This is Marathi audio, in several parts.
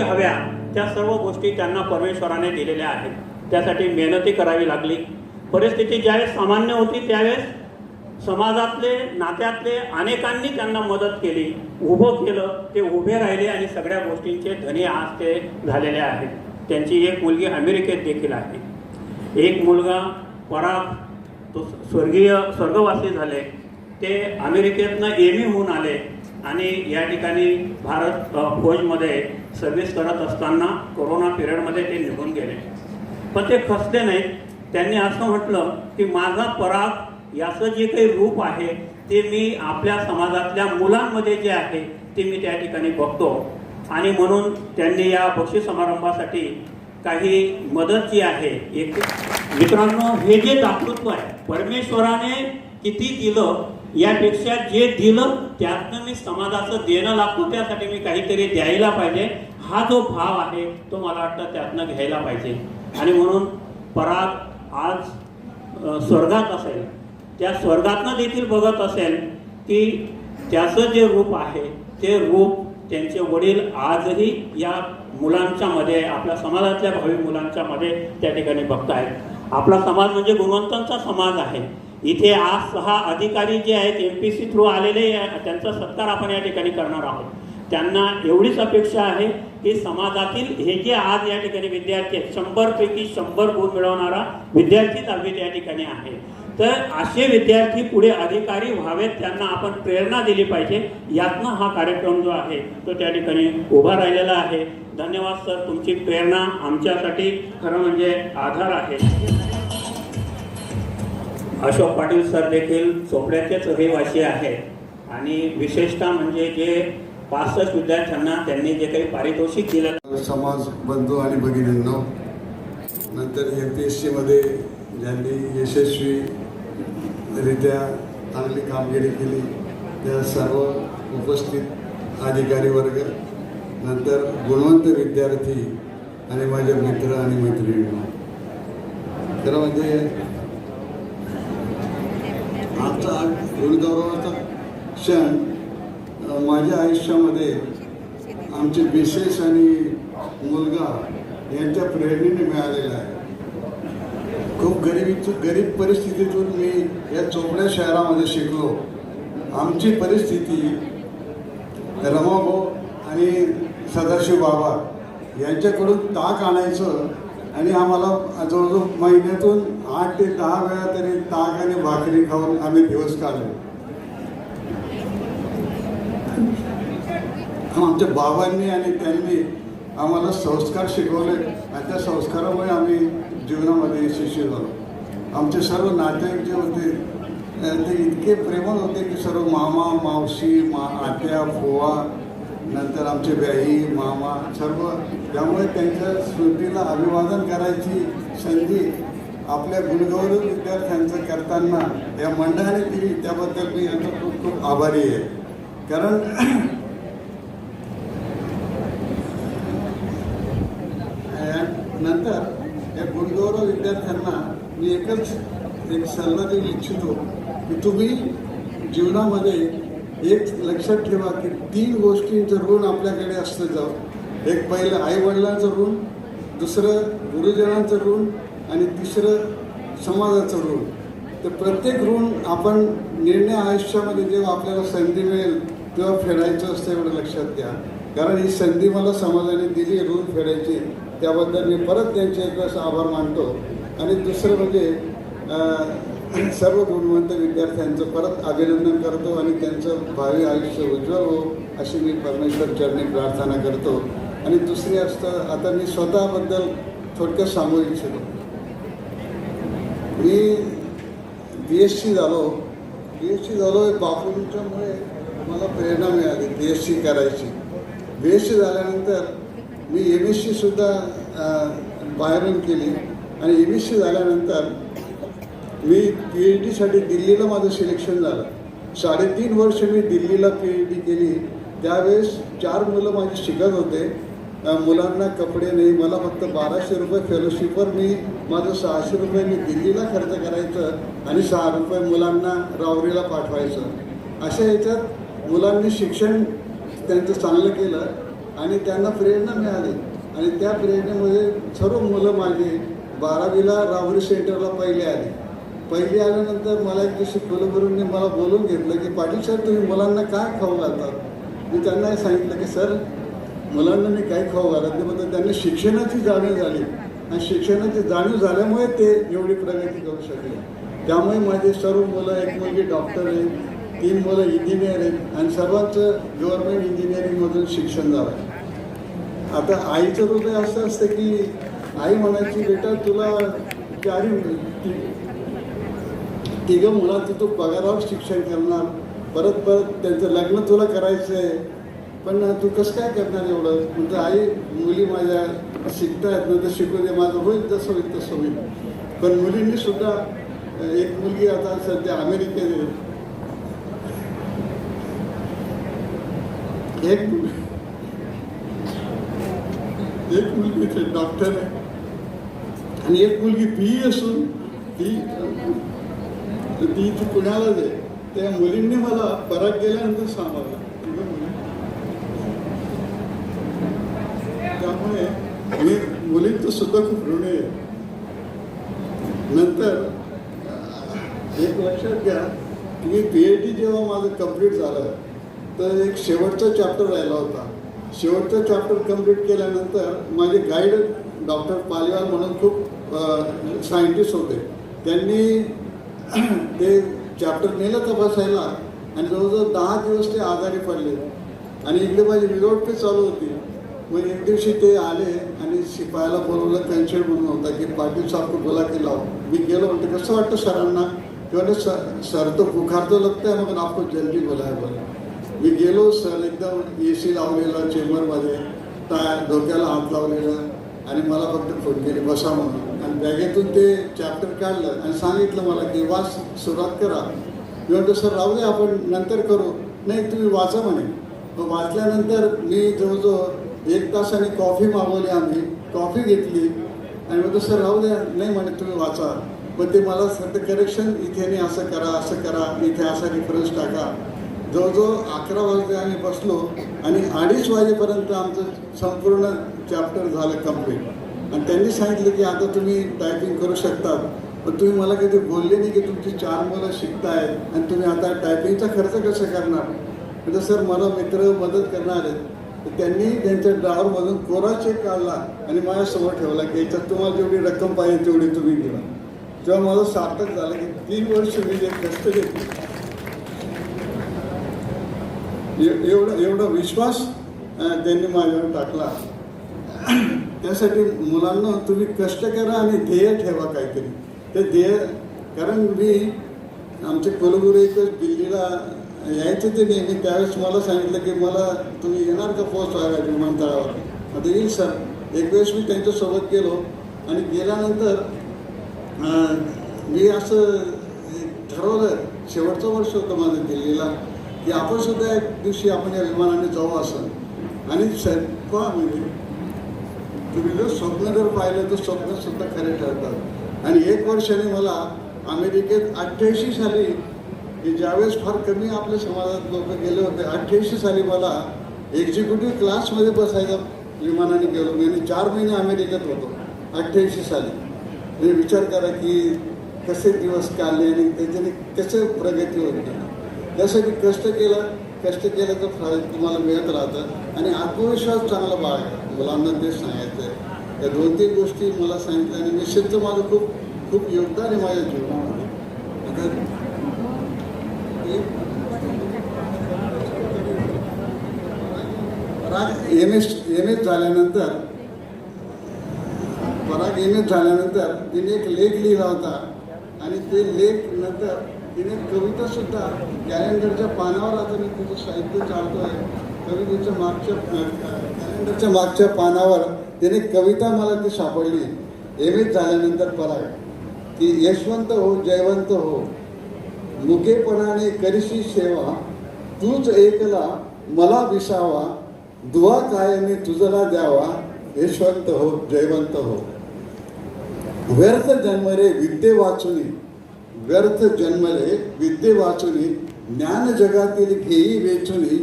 गोष्टी हव्या त्या सर्व गोष्टी त्यांना परमेश्वराने दिलेल्या आहेत. त्यासाठी मेहनती करावी लागली. परिस्थिती ज्यावेळेस सामान्य होती त्यावेळेस समाजातले नात्यातले अनेकांनी त्यांना मदत केली. उभं केलं ते उभे राहिले आणि सगळ्या गोष्टींचे धनी आज ते झालेले आहेत. त्यांची एक मुलगी अमेरिकेत देखील आहे. एक मुलगा पराग तो स्वर्गीय स्वर्गवासी झाले. ते अमेरिकेतनं एमी होऊन आले आणि या ठिकाणी भारत फौजमध्ये सर्व्हिस करत असताना कोरोना पिरियडमध्ये ते निघून गेले. पण ते खचले नाहीत. त्यांनी असं म्हटलं की माझा पराग याचं जे काही रूप आहे ते मी आपल्या समाजातल्या मुलांमध्ये जे आहे ते मी त्या ठिकाणी बघतो. आणि म्हणून त्यांनी या बक्षीस समारंभासाठी काही मदत जी आहे एक मित्रांनो हे जे दातृत्व आहे परमेश्वराने किती दिलं यापेक्षा जे दिलं त्यातनं मी समाजाचं देणं लागतो त्यासाठी मी काहीतरी द्यायला पाहिजे. हा जो भाव आहे तो मला वाटतं त्यातनं घ्यायला पाहिजे. आणि म्हणून पराग आज स्वर्गात असेल. त्या स्वर्गातनं देखील बघत असेल की त्याचं जे रूप आहे ते रूप त्यांचे वडील आजही या मुलांच्या मध्ये आपल्या समाजातल्या भावी मुलांच्या मध्ये त्या ठिकाणी बघतायत. आपला समाज म्हणजे गुणवंतांचा समाज आहे. इथे आज सहा अधिकारी जे आहेत एम पी सी थ्रू आलेले त्यांचा सत्कार आपण या ठिकाणी करणार आहोत. त्यांना एवढीच अपेक्षा आहे की समाजातील हे जे आज या ठिकाणी विद्यार्थी आहेत शंभर पैकी शंभर गुण मिळवणारा विद्यार्थीच आम्ही या ठिकाणी आहे. तर असे विद्यार्थी पुढे अधिकारी व्हावेत त्यांना आपण प्रेरणा दिली पाहिजे. यातनं हा कार्यक्रम जो आहे तो त्या ठिकाणी उभा राहिलेला आहे. धन्यवाद सर. तुमची प्रेरणा आमच्यासाठी खरं म्हणजे आधार आहे. अशोक पाटील सर देखील चोपड्याचेच रहिवासी आहेत. आणि विशेषतः म्हणजे जे पासष्ट विद्यार्थ्यांना त्यांनी जे काही पारितोषिक दिलं. समाज बंधू आणि भगिनींनो नंतर एम पी एस सीमध्ये ज्यांनी रित्या चांगली कामगिरी केली. त्या सर्व उपस्थित अधिकारी वर्ग नंतर गुणवंत विद्यार्थी आणि माझे मित्र आणि मैत्रिणी. तर म्हणजे आजचा हा गुणगौरवाचा क्षण माझ्या आयुष्यामध्ये आमचे मिसेस आणि मुलगा यांच्या प्रेरणेने मिळालेला आहे. खूप गरिबीतून गरीब परिस्थितीतून मी या चोपड्या शहरामध्ये शिकलो. आमची परिस्थिती रमाभाऊ आणि सदाशिव बाबा यांच्याकडून ताक आणायचं आणि आम्हाला जवळजवळ महिन्यातून आठ ते दहा वेळा तरी ताक आणि भाकरी खाऊन आम्ही दिवस काढलो. आमच्या बाबांनी आणि त्यांनी आम्हाला संस्कार शिकवले आणि त्या संस्कारामुळे आम्ही जीवनामध्ये यशस्वी झालो. आमचे सर्व नातेवाईक जे होते ते इतके प्रेमळ होते की सर्व मामा मावशी मा आत्या फोवा नंतर आमचे ब्याई मामा सर्व त्यामुळे त्यांच्या स्मृतीला अभिवादन करायची संधी आपल्या गुणगौरव विद्यार्थ्यांचं करताना या मंडळाने दिली त्याबद्दल मी यांचा खूप खूप आभारी आहे. कारण नंतर या गुणगौरव विद्यार्थ्यांना मी एकच एक सल्ला देऊ इच्छितो की तुम्ही जीवनामध्ये एक लक्षात ठेवा की तीन गोष्टींचं ऋण आपल्याकडे असतं जाऊ एक पहिलं आईवडिलांचं ऋण दुसरं गुरुजनांचं ऋण आणि तिसरं समाजाचं ऋण. तर प्रत्येक ऋण आपण निर्णय आयुष्यामध्ये जेव्हा आपल्याला संधी मिळेल तेव्हा फेडायचं असतं एवढं लक्षात घ्या. कारण ही संधी मला समाजाने दिली ऋण फेडायची त्याबद्दल मी परत त्यांचे एक आभार मानतो. आणि दुसरं म्हणजे सर्व गुणवंत विद्यार्थ्यांचं परत अभिनंदन करतो आणि त्यांचं भावी आयुष्य उज्ज्वल हो अशी मी परमेश्वर चरणी प्रार्थना करतो. आणि दुसरी असतं आता मी स्वतःबद्दल थोडक्यात सांगू इच्छितो. मी बी एस सी झालो. बी एस सी झालो हे बापूंच्यामुळे मला प्रेरणा मिळाली बी एस सी करायची. बी एस सी झाल्यानंतर मी एम एस सीसुद्धा बाहेरून केली. आणि एम एस सी झाल्यानंतर मी पी एच डीसाठी दिल्लीला माझं सिलेक्शन झालं. साडेतीन वर्ष मी दिल्लीला पी एच डी केली. त्यावेळेस चार मुलं माझी शिकत होते. मुलांना कपडे नाही मला फक्त बाराशे रुपये फेलोशिपवर मी माझं सहाशे रुपये मी दिल्लीला खर्च करायचं आणि सहा रुपये मुलांना रावरीला पाठवायचं. अशा ह्याच्यात मुलांनी शिक्षण त्यांचं चांगलं केलं आणि त्यांना प्रेरणा मिळाली. आणि त्या प्रेरणेमध्ये सर्व मुलं माझी बारावीला राहुरी सेंटरला पहिले आली. पहिली आल्यानंतर मला एक दिवशी कुलगुरूंनी मला बोलून घेतलं की पाटील सर तुम्ही मुलांना काय खाऊ घालतात? मी त्यांना सांगितलं की सर मुलांना मी काय खाऊ घालत नाही पण त्यांनी शिक्षणाची जाणीव झाली. आणि शिक्षणाची जाणीव झाल्यामुळे ते एवढी प्रगती करू शकले. त्यामुळे माझे सर्व मुलं एक मुलगी डॉक्टर आहे तीन मुलं इंजिनियर आहेत आणि सर्वांचं गव्हर्नमेंट इंजिनिअरिंगमधून शिक्षण झालं. आता आईचं हृदय असं असतं की आई म्हणायची बेटा तुला चारी ती- तिघं मुलांचं तू पगारावर शिक्षण करणार. परत परत त्यांचं लग्न तुला करायचं आहे पण तू कसं काय करणार एवढं? म्हणजे आई मुली माझ्या शिकतायत नंतर शिकू दे माझं होईल तसं होईल तसं होईल. पण मुलींनी सुद्धा एक मुलगी आता सध्या अमेरिकेत एक मुलगी एक मुलगी ते डॉक्टर आहे. आणि एक मुलगी बी असून ती ती इथे पुण्यालाच आहे. त्या मुलींनी मला परत गेल्यानंतर सांभाळलं. मुली. त्यामुळे मी मुलींचं सुद्धा खूप ऋण आहे नंतर एक लक्षात घ्या की पी एच डी जेव्हा माझं कंप्लीट झालं तर एक शेवटचा चॅप्टर राहिला होता. शेवटचं चॅप्टर कंप्लीट केल्यानंतर माझे गाईड डॉक्टर पालिवाल म्हणून खूप सायंटिस्ट होते. त्यांनी ते चॅप्टर नेलं तपासायला आणि जवळजवळ दहा दिवस ते आजारी पडले. आणि इकडे माझी विरोध चालू होती. मग एक दिवशी ते आले आणि शिपायाला बोलवलं कन्सल्ट म्हणून होता की पाटील साहेब बोला की लाव मी गेलो म्हणते कसं वाटतं सरांना? किंवा सर सर तो बुखार तो लगता है मग आपको जल्दी बोलाय बोला. मी गेलो सर एकदम ए सी लावलेलं चेंबरमध्ये टाय डोक्याला हात लावलेलं आणि मला फक्त फोन केली बसा म्हणून. आणि बॅगेतून ते चॅप्टर काढलं आणि सांगितलं मला की वाच सुरुवात करा. मी म्हणतो सर राहू दे आपण नंतर करू. नाही तुम्ही वाचा म्हणे. मग वाचल्यानंतर मी जवळजवळ एक तासाने कॉफी मागवली आम्ही कॉफी घेतली. आणि म्हणतो सर राहू द्या नाही म्हणे तुम्ही वाचा. पण ते मला सर करेक्शन इथे नाही असं करा असं करा इथे असा रेफरन्स टाका. जवळजवळ अकरा वाजले आम्ही बसलो आणि अडीच वाजेपर्यंत आमचं संपूर्ण चॅप्टर झालं कंप्लीट आणि त्यांनी सांगितलं की आता तुम्ही टायपिंग करू शकतात पण तुम्ही मला कधी बोलले नाही की तुमची चार मुलं शिकतायत आणि तुम्ही आता टायपिंगचा खर्च कसं करणार? म्हणजे सर मला मित्र मदत करणार आहेत. तर त्यांनी त्यांच्या ड्रावरमधून कोरा चेक काढला आणि माझ्यासमोर ठेवला की याच्यात तुम्हाला जेवढी रक्कम पाहिजे तेवढी तुम्ही घ्या. तेव्हा माझं सार्थक झालं की तीन वर्ष मी जे कष्ट घेतले एवढा एवढा विश्वास त्यांनी माझ्यावर टाकला. त्यासाठी मुलांना तुम्ही कष्ट करा आणि ध्येय ठेवा काहीतरी. ते ध्येय कारण मी आमचे कुलगुरू एकच दिल्लीला यायचे ते नेहमी. त्यावेळेस मला सांगितलं की मला तुम्ही येणार का पोस्ट व्हायला विमानतळावर? आता येईल सर. एक वेळेस मी त्यांच्यासोबत गेलो आणि गेल्यानंतर मी असं ठरवलं. शेवटचं वर्ष होतं माझं दिल्लीला. की आपण सुद्धा एक दिवशी आपण या विमानाने जाऊ असं. आणि सर का म्हणजे तुम्ही जर स्वप्न जर पाहिलं तर स्वप्न सुद्धा खरे ठरतात. आणि एक वर्षाने मला अमेरिकेत अठ्ठ्याऐंशी साली की ज्यावेळेस फार कमी आपल्या समाजात लोक गेले होते अठ्ठ्याऐंशी साली मला एक्झिक्युटिव्ह क्लासमध्ये बसायचं विमानाने गेलो. मी आणि चार महिने अमेरिकेत होतो अठ्ठ्याऐंशी साली. म्हणजे विचार करा की कसे दिवस काढले आणि त्याच्याने कसे प्रगती होती जसं की कष्ट केलं कष्ट केलं तर फळ तुम्हाला मिळत राहतं आणि आत्मविश्वास चांगला बाळगा मुलांना ते सांगायचं आहे या दोन तीन गोष्टी मला सांगितल्या आणि निश्चितच माझं खूप खूप योगदान आहे माझ्या जीवनामध्ये. राग एम एस एम एस झाल्यानंतर पराग एम एस झाल्यानंतर तिने एक लेख लिहिला होता आणि ते लेख नंतर तिने कविता सुद्धा कॅलेंडरच्या पानावर आता मी तिचं साहित्य चालतोय. कवितेच्या मागच्या कॅलेंडरच्या मागच्या पानावर तिने कविता मला ती सापडली. एम एस झाल्यानंतर पराग. की यशवंत हो जयवंत हो. मुकेपणाने करीशी सेवा. तूच एकला मला विसावा. दुवा कायमी तुझला द्यावा. यशवंत हो जयवंत हो. व्यर्थ जन्मरे विद्ये वाचुनी व्यर्थ जन्मले विद्ये वाचुनी ज्ञान जगातील घेई वेचुनी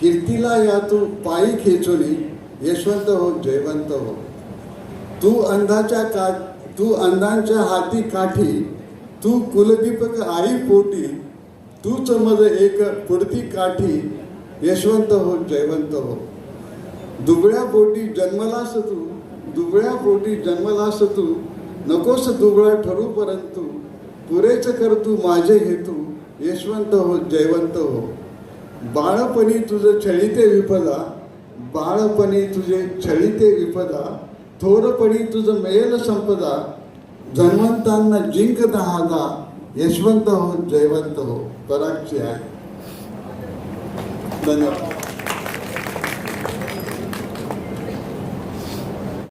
कीर्तीला या तू पायी खेचुनी यशवंत हो जयवंत हो. तू अंधाच्या का तू अंधांच्या हाती काठी तू कुलदीपक आई पोटी तूच मज एक पुढती काठी यशवंत हो जयवंत हो. दुबळ्या पोटी जन्मलास तू दुबळ्या पोटी जन्मलास तू नकोस दुबळा ठरू परंतु पुरेच कर तू माझे हेतू यशवंत हो जयवंत हो. बाळपणी तुझं छळीते विपदा बाळपणी तुझे छळीते विपदा थोरपणी तुझं मेल संपदा धन्वंतांना जिंक दहादा यशवंत हो जयवंत हो. पराक्षी आहे. धन्यवाद.